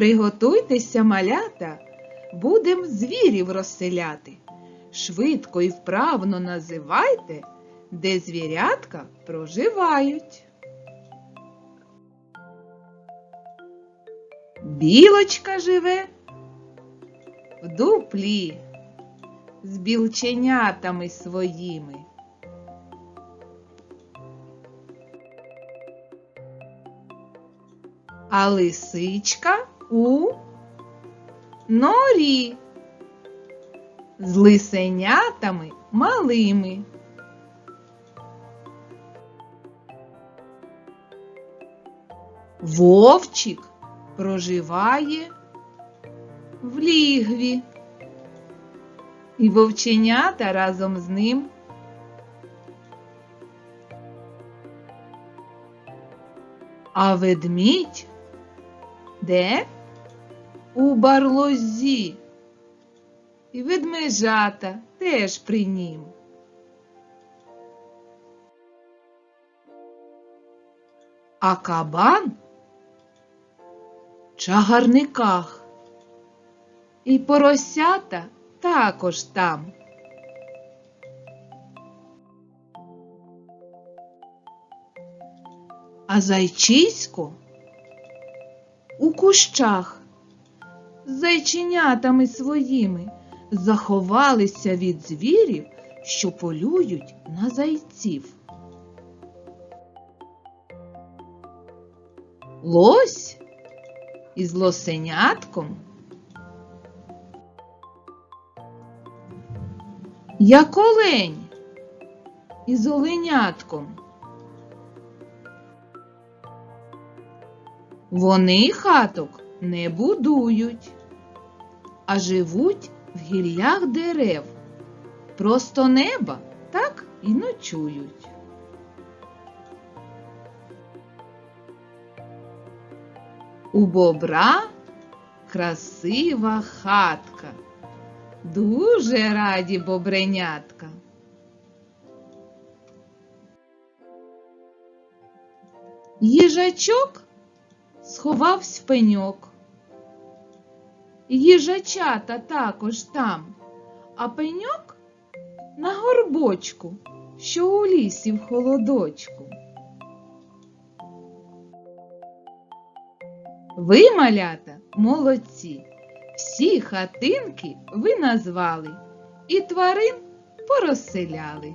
Приготуйтеся, малята, будем звірів розселяти. Швидко і вправно називайте, де звірятка проживають. Білочка живе в дуплі з білченятами своїми. А лисичка у норі з лисенятами малими. Вовчик проживає в лігві. І вовченята разом з ним. А ведмідь де? У барлозі. І ведмежата теж при нім. А кабан в чагарниках. І поросята також там. А зайчисько у кущах зайченятами своїми заховалися від звірів, що полюють на зайців. Лось із лосенятком. Як олень із оленятком. Вони хаток не будують, а живуть в гіллях дерев. Просто неба так і ночують. У бобра красива хатка. Дуже раді бобренятка. Їжачок сховався в пеньок. Їжачата також там, а пеньок на горбочку, що у лісі в холодочку. Ви, малята, молодці, всі хатинки ви назвали і тварин порозселяли.